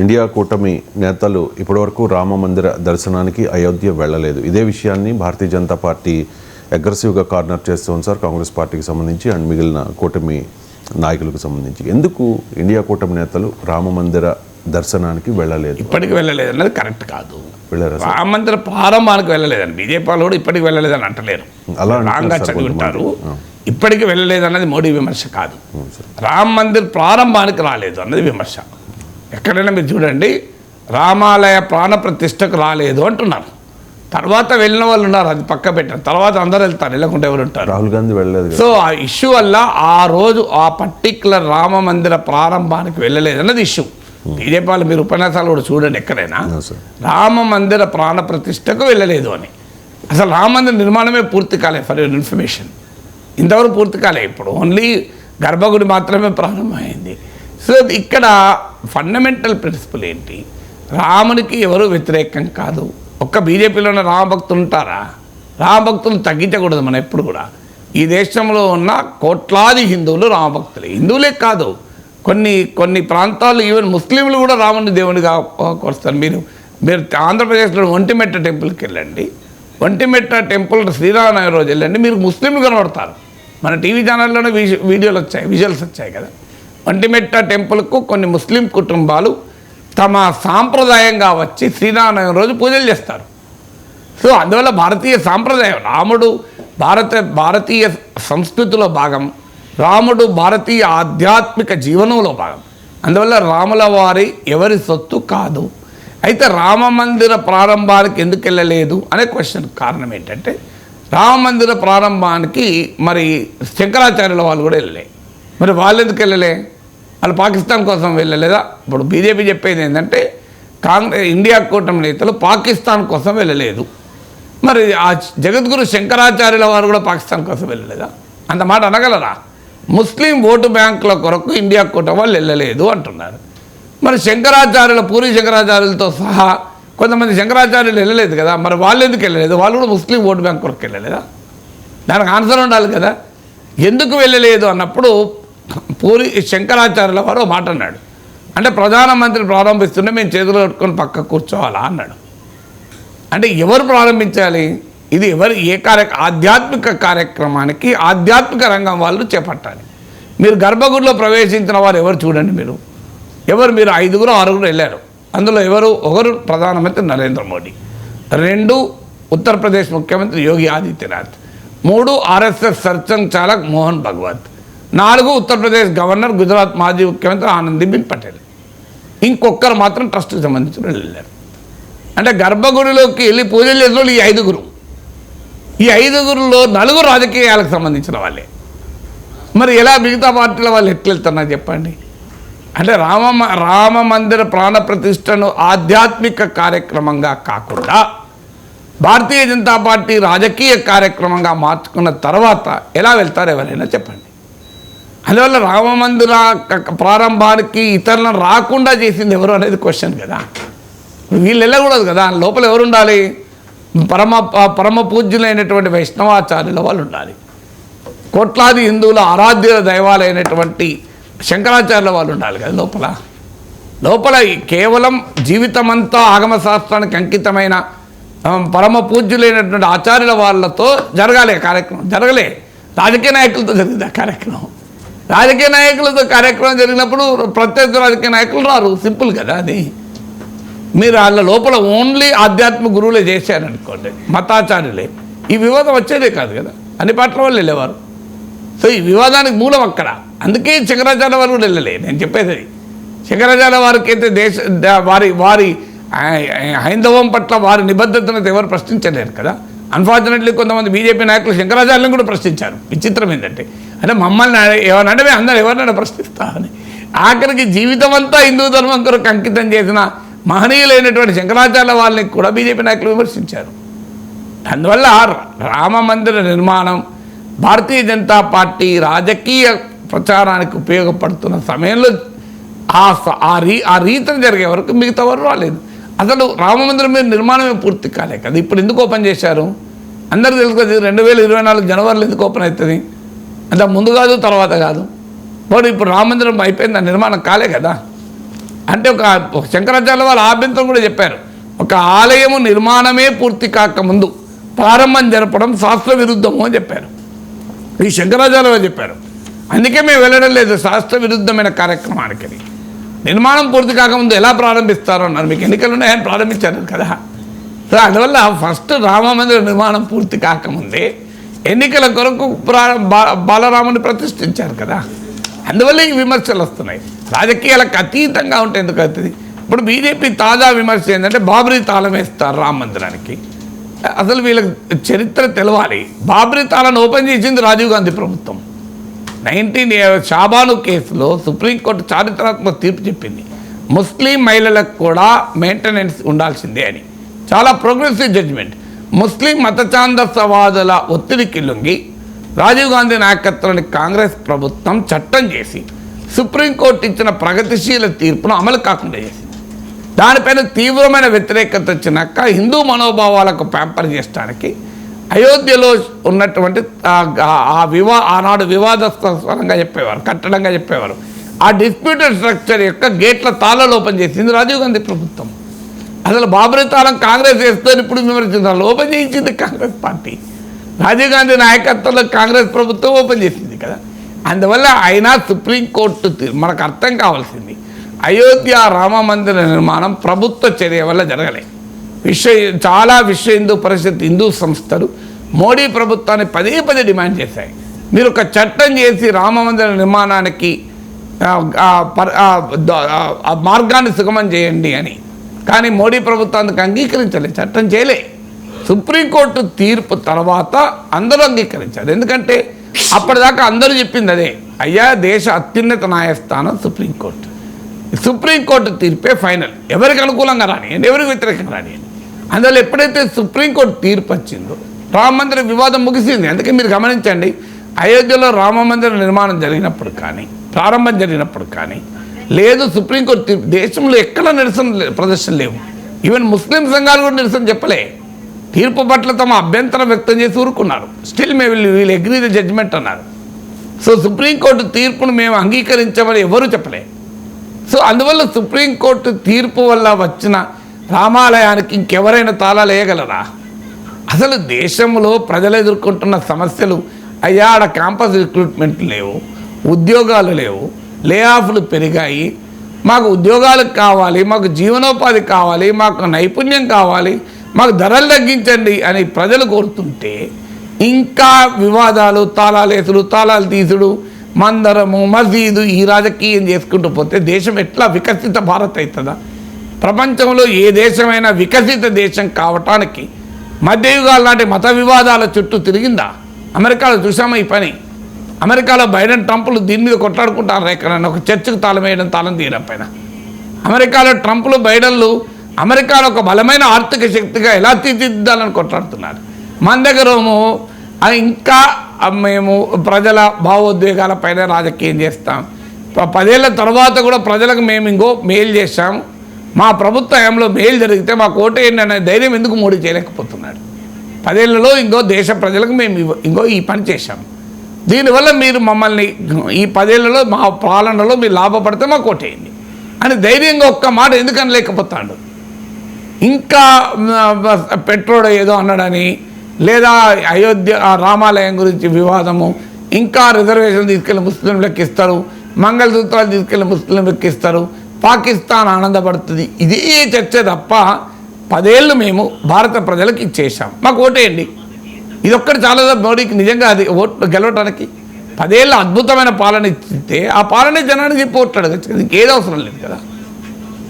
India కూటమి నేతలు ఇప్పటివరకు రామ మందిర దర్శనానికి అయోధ్య వెళ్ళలేదు. ఇదే విషయాన్ని భారతీయ జనతా పార్టీ అగ్రెసివ్గా కార్నర్ చేస్తుంది సార్. కాంగ్రెస్ పార్టీకి సంబంధించి అండ్ మిగిలిన కూటమి నాయకులకు సంబంధించి. ఎందుకు ఇండియా కూటమి నేతలు రామ మందిర దర్శనానికి వెళ్ళలేదు? ఇప్పటికి వెళ్ళలేదు అన్నది కరెక్ట్ కాదు. రామ మందిర ప్రారంభానికి వెళ్ళలేదని బీజేపీ వాళ్ళు కూడా ఇప్పటికి వెళ్ళలేదని అంటలేరు. అలా రాంగా ఉంటారు. ఇప్పటికి వెళ్ళలేదు అన్నది మోడీ విమర్శ కాదు. రామ్ మందిర్ ప్రారంభానికి రాలేదు అన్నది విమర్శ. ఎక్కడైనా మీరు చూడండి రామాలయ ప్రాణ ప్రతిష్టకు రాలేదు అంటున్నారు. తర్వాత వెళ్ళిన వాళ్ళు ఉన్నారు అది పక్క పెట్టారు. తర్వాత అందరూ వెళ్తారు వెళ్ళకుండా ఎవరు ఉంటారు? రాహుల్ గాంధీ వెళ్ళలేదు సో ఆ ఇష్యూ వల్ల ఆ రోజు ఆ పర్టిక్యులర్ రామ మందిర ప్రారంభానికి వెళ్ళలేదు అన్నది ఇష్యూ. బీజేపీ వాళ్ళు మీరు ఉపన్యాసాలు కూడా చూడండి ఎక్కడైనా. రామ మందిర ప్రాణ ప్రతిష్టకు వెళ్ళలేదు అని. అసలు రామ మందిర నిర్మాణమే పూర్తి కాలే ఫర్ యువర్ ఇన్ఫర్మేషన్. ఇంతవరకు పూర్తి కాలే ఇప్పుడు ఓన్లీ గర్భగుడి మాత్రమే ప్రారంభమైంది. సో ఇక్కడ ఫండమెంటల్ ప్రిన్సిపల్ ఏంటి? రామునికి ఎవరు వ్యతిరేకం కాదు. ఒక్క బీజేపీలో ఉన్న రామభక్తులు ఉంటారా? రామభక్తులు తగ్గించకూడదు మనం ఎప్పుడు కూడా. ఈ దేశంలో ఉన్న కోట్లాది హిందువులు రామభక్తులే హిందువులే కాదు. కొన్ని కొన్ని ప్రాంతాల్లో ఈవెన్ ముస్లింలు కూడా రాముని దేవునిగా కొరుస్తారు. మీరు మీరు ఆంధ్రప్రదేశ్లో ఒంటిమెట్ట టెంపుల్కి వెళ్ళండి. ఒంటిమెట్ట టెంపుల్ శ్రీరామనగర్ రోజు వెళ్ళండి. మీరు ముస్లింలు కనబడతారు. మన టీవీ ఛానల్లోనే వీడియోలు వచ్చాయి విజువల్స్ వచ్చాయి కదా. వంటిమెట్ట టెంపుల్కు కొన్ని ముస్లిం కుటుంబాలు తమ సాంప్రదాయంగా వచ్చి శ్రీరామనవమి రోజు పూజలు చేస్తారు. సో అందువల్ల భారతీయ సాంప్రదాయం రాముడు భారత భారతీయ సంస్కృతిలో భాగం రాముడు భారతీయ ఆధ్యాత్మిక జీవనంలో భాగం. అందువల్ల రాముల వారి ఎవరి సొత్తు కాదు. అయితే రామ మందిర ప్రారంభానికి ఎందుకు వెళ్ళలేదు అనే క్వశ్చన్ కారణం ఏంటంటే రామ మందిర ప్రారంభానికి మరి శంకరాచార్యుల వాళ్ళు కూడా వెళ్ళలే. మరి వాళ్ళు ఎందుకు వెళ్ళలే? వాళ్ళు పాకిస్తాన్ కోసం వెళ్ళలేదా ఇప్పుడు బీజేపీ చెప్పేది ఏంటంటే కాంగ్రెస్ ఇండియా కూటమి నేతలు పాకిస్తాన్ కోసం వెళ్ళలేదు. మరి ఆ జగద్గురు శంకరాచార్యుల వారు కూడా పాకిస్తాన్ కోసం వెళ్ళలేదా? అంత మాట అనగలరా? ముస్లిం ఓటు బ్యాంకుల కొరకు ఇండియా కూటమి వాళ్ళు వెళ్ళలేదు అంటున్నారు. మరి శంకరాచార్యుల పూరి శంకరాచార్యులతో సహా కొంతమంది శంకరాచార్యులు వెళ్ళలేదు కదా? మరి వాళ్ళు ఎందుకు వెళ్ళలేదు? వాళ్ళు కూడా ముస్లిం ఓటు బ్యాంక్ కొరకు వెళ్ళలేదా? దానికి ఆన్సర్ ఉండాలి కదా? ఎందుకు వెళ్ళలేదు? అన్నప్పుడు పూరి శంకరాచార్యుల వారు మాట అన్నాడు. అంటే ప్రధానమంత్రి ప్రారంభిస్తుంటే మేము చేతులు కట్టుకొని పక్క కూర్చోవాలా అన్నాడు. అంటే ఎవరు ప్రారంభించాలి? ఇది ఎవరు ఏ కార్య ఆధ్యాత్మిక కార్యక్రమానికి ఆధ్యాత్మిక రంగం వాళ్ళు చేపట్టాలి. మీరు గర్భగుడిలో ప్రవేశించిన వారు ఎవరు చూడండి మీరు. ఎవరు మీరు? ఐదుగురు ఆరుగురు వెళ్ళారు. అందులో ఎవరు? ఒకరు ప్రధానమంత్రి నరేంద్ర మోడీ. రెండు ఉత్తరప్రదేశ్ ముఖ్యమంత్రి యోగి ఆదిత్యనాథ్. మూడు ఆర్ఎస్ఎస్ సర్చంగ్ చాలక్ మోహన్ భగవత్. నాలుగు ఉత్తరప్రదేశ్ గవర్నర్ గుజరాత్ మాజీ ముఖ్యమంత్రి ఆనందీబెన్ పటేల్. ఇంకొకరు మాత్రం ట్రస్ట్కి సంబంధించిన వాళ్ళు వెళ్ళారు అంటే గర్భగుడిలోకి వెళ్ళి పూజలు చేసిన వాళ్ళు ఈ ఐదుగురు. ఈ ఐదుగురులో నలుగురు రాజకీయాలకు సంబంధించిన వాళ్ళే. మరి ఎలా మిగతా పార్టీల వాళ్ళు ఎట్లా వెళ్తున్నారు చెప్పండి. అంటే రామ రామ మందిర ప్రాణ ప్రతిష్టను ఆధ్యాత్మిక కార్యక్రమంగా కాకుండా భారతీయ జనతా పార్టీ రాజకీయ కార్యక్రమంగా మార్చుకున్న తర్వాత ఎలా వెళ్తారు ఎవరైనా చెప్పండి. అందువల్ల రామమందిర ప్రారంభానికి ఇతరులను రాకుండా చేసింది ఎవరు అనేది క్వశ్చన్ కదా. వీళ్ళు వెళ్ళకూడదు కదా. లోపల ఎవరు ఉండాలి? పరమ పరమ పూజ్యులైనటువంటి వైష్ణవాచార్యుల వాళ్ళు ఉండాలి. కోట్లాది హిందువుల ఆరాధ్య దైవాలైనటువంటి శంకరాచార్యుల వాళ్ళు ఉండాలి కదా లోపల. లోపల కేవలం జీవితమంతా ఆగమ శాస్త్రానికి అంకితమైన పరమ పూజ్యులైనటువంటి ఆచార్యుల వాళ్ళతో జరగాలి కార్యక్రమం. జరగలే. రాజకీయ నాయకులతో జరిగింది ఆ కార్యక్రమం. రాజకీయ నాయకులతో కార్యక్రమం జరిగినప్పుడు ప్రత్యర్థి రాజకీయ నాయకులు రారు. సింపుల్ కదా అది. మీరు వాళ్ళ లోపల ఓన్లీ ఆధ్యాత్మిక గురువులే చేశారనుకోండి మతాచార్యులే. ఈ వివాదం వచ్చేదే కాదు కదా. అన్ని పాటల వాళ్ళు వెళ్ళేవారు సో ఈ వివాదానికి మూలం అక్కడ. అందుకే శంకరాచార్య వారు కూడా వెళ్ళలే. నేను చెప్పేది శంకరాచార్య వారికి అయితే దేశ వారి వారి హైందవం పట్ల వారి నిబద్ధతను ఎవరు ప్రశ్నించలేరు కదా. అన్ఫార్చునేట్లీ కొంతమంది బీజేపీ నాయకులు శంకరాచార్యులను కూడా ప్రశ్నించారు. విచిత్రం ఏంటంటే అంటే మమ్మల్ని ఎవరు అంటే మేము అందరూ ఎవరినైనా ప్రశ్నిస్తామని ఆఖరికి జీవితం అంతా హిందూ ధర్మం కొరకు అంకితం చేసిన మహనీయులైనటువంటి శంకరాచార్య వాళ్ళని కూడా బీజేపీ నాయకులు విమర్శించారు. అందువల్ల రామ మందిర నిర్మాణం భారతీయ జనతా పార్టీ రాజకీయ ప్రచారానికి ఉపయోగపడుతున్న సమయంలో ఆ ఆ రీ ఆ రీతిని జరిగే వరకు మిగతా వారు రాలేదు. అసలు రామ మందిరం మీద నిర్మాణమే పూర్తి కాలే కదా. ఇప్పుడు ఎందుకు ఓపెన్ చేశారు? అందరూ తెలుసు కదా రెండు వేల ఇరవై నాలుగు జనవరిలో ఎందుకు ఓపెన్ అవుతుంది? అంటే ముందు కాదు తర్వాత కాదు. మరి ఇప్పుడు రామందిరం అయిపోయింది ఆ నిర్మాణం కాలే కదా. అంటే ఒక శంకరాచార్య వాళ్ళ ఆభ్యంతరం కూడా చెప్పారు. ఒక ఆలయము నిర్మాణమే పూర్తి కాకముందు ప్రారంభం జరపడం శాస్త్ర విరుద్ధము అని చెప్పారు. ఈ శంకరాచార్య వారు చెప్పారు. అందుకే మేము వెళ్ళడం లేదు శాస్త్ర విరుద్ధమైన కార్యక్రమానికి. అది. నిర్మాణం పూర్తి కాకముందు ఎలా ప్రారంభిస్తారో అన్నారు. మీకు ఎన్నికలు ఉన్నాయని ప్రారంభించారు కదా. సో అందువల్ల ఫస్ట్ రామ మందిర నిర్మాణం పూర్తి కాకముందే ఎన్నికల కొరకు బా- బాలరాముని ప్రతిష్ఠించారు కదా. అందువల్ల ఈ విమర్శలు వస్తున్నాయి. రాజకీయాలకు అతీతంగా ఉంటే ఎందుకు అవుతుంది? ఇప్పుడు బీజేపీ తాజా విమర్శ ఏంటంటే బాబ్రీ తాళం వేస్తారు రామ మందిరానికి. అసలు వీళ్ళకి చరిత్ర తెలవాలి. బాబ్రీ తాళాన్ని ఓపెన్ చేసింది రాజీవ్ గాంధీ ప్రభుత్వం. నైన్టీన్ షాబాను కేసులో సుప్రీంకోర్టు చారిత్రాత్మక తీర్పు చెప్పింది. ముస్లిం మహిళలకు కూడా మెయింటెనెన్స్ ఉండాల్సిందే అని. చాలా ప్రోగ్రెసివ్ జడ్జిమెంట్ ముస్లిం మతచాందసవాదుల ఒత్తిడికి లొంగి రాజీవ్ గాంధీ నాయకత్వంలోని కాంగ్రెస్ ప్రభుత్వం చట్టం చేసి సుప్రీంకోర్టు ఇచ్చిన ప్రగతిశీల తీర్పును అమలు కాకుండా చేసింది. దానిపైన తీవ్రమైన వ్యతిరేకత వచ్చినాక హిందూ మనోభావాలకు ప్యాంపర్ చేయడానికి అయోధ్యలో ఉన్నటువంటి ఆ- వివా ఆనాడు వివాదాస్పదంగా చెప్పేవారు కట్టడంగా చెప్పేవారు. ఆ డిస్ప్యూటెడ్ స్ట్రక్చర్ యొక్క గేట్ల తాళాలు ఓపెన్ చేసింది రాజీవ్ గాంధీ ప్రభుత్వం. అసలు బాబరీ తాళం కాంగ్రెస్ వేస్తుంది ఇప్పుడు విమర్శించాలి ఓపెన్ చేయించింది కాంగ్రెస్ పార్టీ. రాజీవ్ గాంధీ నాయకత్వంలో కాంగ్రెస్ ప్రభుత్వం ఓపెన్ చేసింది కదా. అందువల్ల అయినా సుప్రీంకోర్టు మనకు అర్థం కావాల్సింది అయోధ్య రామ మందిర నిర్మాణం ప్రభుత్వ చర్య వల్ల జరగలేదు విశ్వ చాలా విశ్వ హిందూ పరిషత్ హిందూ సంస్థలు మోడీ ప్రభుత్వాన్ని పదే పదే డిమాండ్ చేశాయి. మీరు ఒక చట్టం చేసి రామ మందిర నిర్మాణానికి పర్- మార్గాన్ని సుగమం చేయండి అని. కానీ మోడీ ప్రభుత్వానికి అంగీకరించలేదు చట్టం చేయలే. సుప్రీంకోర్టు తీర్పు తర్వాత అందరూ అంగీకరించారు. ఎందుకంటే అప్పటిదాకా అందరూ చెప్పింది అదే అయ్యా దేశ అత్యున్నత న్యాయస్థానం సుప్రీంకోర్టు. Supreme court తీర్పే final. ఎవరికి అనుకూలంగా రానియండి ఎవరికి వ్యతిరేకంగా రానియండి అందువల్ల ఎప్పుడైతే సుప్రీంకోర్టు తీర్పు వచ్చిందో రామ మందిర వివాదం ముగిసింది. అందుకే మీరు గమనించండి అయోధ్యలో రామ మందిర నిర్మాణం జరిగినప్పుడు కానీ ప్రారంభం జరిగినప్పుడు కానీ లేదు సుప్రీంకోర్టు దేశంలో ఎక్కడ నిరసన ప్రదర్శన లేవు. ఈవెన్ ముస్లిం సంఘాలు కూడా నిరసన చెప్పలే. తీర్పు పట్ల తమ అభ్యంతరం వ్యక్తం చేసి ఊరుకున్నారు. Still may will we'll agree the judgement అన్నారు. సో సుప్రీంకోర్టు తీర్పును మేము అంగీకరించమని ఎవరూ చెప్పలే. సో అందువల్ల సుప్రీంకోర్టు తీర్పు వల్ల వచ్చిన రామాలయానికి ఇంకెవరైనా తాళాలు వేయగలరా? అసలు దేశంలో ప్రజలు ఎదుర్కొంటున్న సమస్యలు అయ్యా ఆడ క్యాంపస్ రిక్రూట్మెంట్ లేవు ఉద్యోగాలు లేవు లే ఆఫ్లు పెరిగాయి. మాకు ఉద్యోగాలు కావాలి మాకు జీవనోపాధి కావాలి మాకు నైపుణ్యం కావాలి మాకు ధరలు తగ్గించండి అని ప్రజలు కోరుతుంటే ఇంకా వివాదాలు తాళాలేసుడు తాళాలు తీసుడు మందరము మసీదు ఈ రాజకీయం చేసుకుంటూ పోతే దేశం ఎట్లా వికసిత భారత్ అవుతుందా ప్రపంచంలో ఏ దేశమైనా వికసిత దేశం కావటానికి మధ్యయుగాల నాటి మత వివాదాల చుట్టూ తిరిగిందా? అమెరికాలో చూసామా ఈ పని? అమెరికాలో బైడెన్ ట్రంప్లు దీని మీద కొట్లాడుకుంటారు ఎక్కడైనా ఒక చర్చకు తాళం వేయడం తాళం తీయడం పైన. అమెరికాలో ట్రంప్లు బైడెన్లు అమెరికాలో ఒక బలమైన ఆర్థిక శక్తిగా ఎలా తీర్చిదిద్దాలని కొట్లాడుతున్నారు? మన దగ్గర ఇంకా మేము ప్రజల భావోద్వేగాల పైన రాజకీయం చేస్తాం. ప- పదేళ్ళ తర్వాత కూడా ప్రజలకు మేము ఇంకో మేలు చేశాం. మా ప్రభుత్వంలో మేలు జరిగితే మా కోట ఏంటనే ధైర్యం ఎందుకు మోడీ చేయలేకపోతున్నాడు? పదేళ్ళలో ఇంకో దేశ ప్రజలకు మేము ఇంకో ఈ పని చేశాము దీనివల్ల మీరు మమ్మల్ని ఈ పదేళ్ళలో మా పాలనలో మీరు లాభపడితే మాకు కోటేయండి అని ధైర్యంగా ఒక్క మాట ఎందుకని లేకపోతాడు ఇంకా పెట్రోడ్ పెట్రోల్ ఏదో అన్నాడని లేదా అయోధ్య రామాలయం గురించి వివాదము ఇంకా రిజర్వేషన్ తీసుకెళ్ళి ముస్లింలకు ఇస్తారు మంగళసూత్రాలు తీసుకెళ్ళి ముస్లింలకు ఇస్తారు పాకిస్తాన్ ఆనందపడుతుంది. ఇదే చర్చ తప్ప పదేళ్ళు మేము భారత ప్రజలకు ఇచ్చేసాం మాకు ఓటేయండి. ఇది ఒక్కటి చాలా మోడీకి నిజంగా అది ఓట్లు గెలవటానికి పదేళ్ళ అద్భుతమైన పాలన ఇస్తే ఆ పాలనే జనానికి చెప్పి ఓట్లాడు. ఇంకేది అవసరం లేదు కదా.